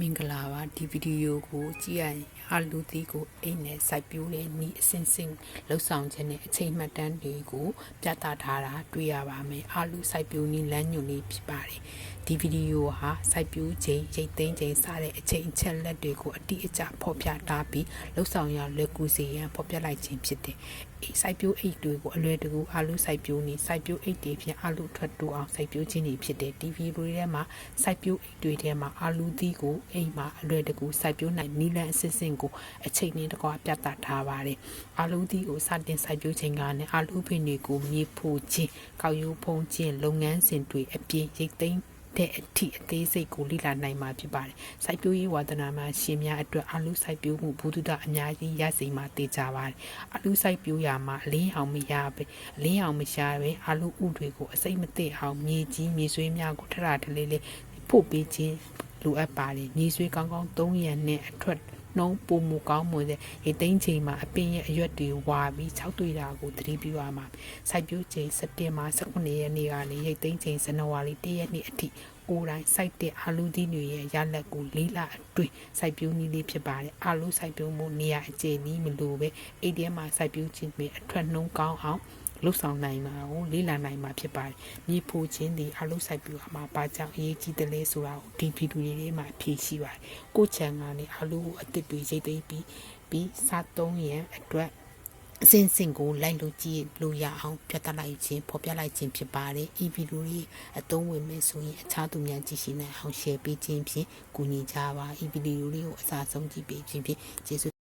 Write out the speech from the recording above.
မင်္ဂလာပါဒီဗီဒီယိုကိုကြည့်ရရင်အာလူသီးကိုအိမ်နဲ့စိုက်ပျိုးတဲ့ဤအစင်စင်လှုပ်ဆောင်ခြင်းနဲ့အချိန်မှတ်တမ်းတွေကိုပြသထားတာတွေ့ရပါမယ်အာလူစိုက်ပျိုးနည်းလမ်းညွှန်လေးဖြစ်ပါတယ် ဒီဗီဒီယိုဟာစိုက်ပျိုးခြင်းရိတ်သိမ်းခြင်းစတဲ့အချိန်အချက်လက်တွေကိုအတိအကျဖော်ပြထားပြီးလှုပ်ဆောင်ရလွယ်ကူစေရန်ဖော်ပြလိုက်ခြင်းဖြစ်တယ်အေးစိုက်ပျိုးအိတ်တွေကိုအလွယ်တကူအာလူစိုက်ပျိုးနေစိုက်ပျိုးအိတ်တွေဖြင့်အာလူထွက်တူအောင်စိုက်ပျိုးခြင်းတွေဖြစ်တယ်ဒီဗီဒီယိုထဲမှာစိုက်ပျိုးအိတ်တွေထဲမှာအာလူသီးကိုအိမ်မှာအလွယ်တကူစိုက်ပျိုးနိုင်နီလန်အစစ်စင်ကိုအချိန်နဲ့တကွာပြသထားပါတယ်အာလူသီးကိုစတင်စိုက်ပျိုးခြင်းကနဲ့အာလူပင်တွေကိုမြေဖို့ခြင်းကောက်ရိုးဖုံးခြင်းလုပ်ငန်းစဉ်တွေအပြင်ရိတ်သိမ်း တဲ့အထိအသေးစိတ်ကိုလိလာနိုင်မှာဖြစ်ပါတယ်။စိုက်ပျိုးရေးဝါသနာမှာရှင်များအတွက်အလူစိုက်ပျိုးမှုဘုဒ္ဓတာအများကြီးရစေမှာတည်ကြပါတယ်။အလူစိုက်ပျိုးရာမှာအလင်းအောင်မရပဲအလင်းအောင်မရှာပဲအလူဥတွေကိုအစိမ့်မသိအောင်မြေကြီးမြေဆွေးများကိုထထထလေးလေးဖို့ပေးခြင်းလိုအပ်ပါတယ်။မြေဆွေးကောင်းကောင်း3ရံနဲ့အထွက် နှုံးပုံမူကောင်းမွန်တဲ့ရေသိမ်းချိန်မှာအပင်ရဲ့အရွက်တွေဝါပြီး၆တွေ့တာကိုသတိပြုရမှာစိုက်ပျိုးချိန်စက်တင်ဘာ18ရက်နေ့ကနေရိတ်သိမ်းချိန်ဇန်နဝါရီ1ရက်နေ့အထိကိုယ်တိုင်စိုက်တဲ့အာလူသီးတွေရဲ့ရလက်ကိုလေးလာအတွင်းစိုက်ပျိုးနည်းလေးဖြစ်ပါတယ်အာလူစိုက်ပျိုးမှုနေရာအခြေနည်းမလို့ပဲအိတ်ထဲမှာစိုက်ပျိုးခြင်းပဲအထွက်နှုံးကောင်းအောင် လှုပ်ဆောင်နိုင်မှာကိုလေးလာနိုင်မှာဖြစ်ပါတယ်။မြေဖိုခြင်းဒီအလုပ်ဆိုင်ပြူမှာဘာကြောင့်အရေးကြီးတယ်လဲဆိုတာကိုဒီဗီဒီယိုလေးမှာဖြေရှိပါတယ်။ကိုချန်ကနေအလုပ်ကိုအစ်စ်တွေရိတ်သိမ်းပြီးပြီးစားသုံးရန်အတွက်အစင်စင်ကိုလိုက်လို့ကြည့်လို့ရအောင်ပြသလိုက်ခြင်းဖော်ပြလိုက်ခြင်းဖြစ်ပါတယ်။ဤဗီဒီယိုလေးအသုံးဝင်မယ်ဆိုရင်အခြားသူများကြည့်ရှုနိုင်အောင် share ပေးခြင်းဖြင့်ကူညီကြပါ။ဤဗီဒီယိုလေးကိုအစားဆုံးကြည့်ပေးခြင်းဖြင့်ကျေးဇူး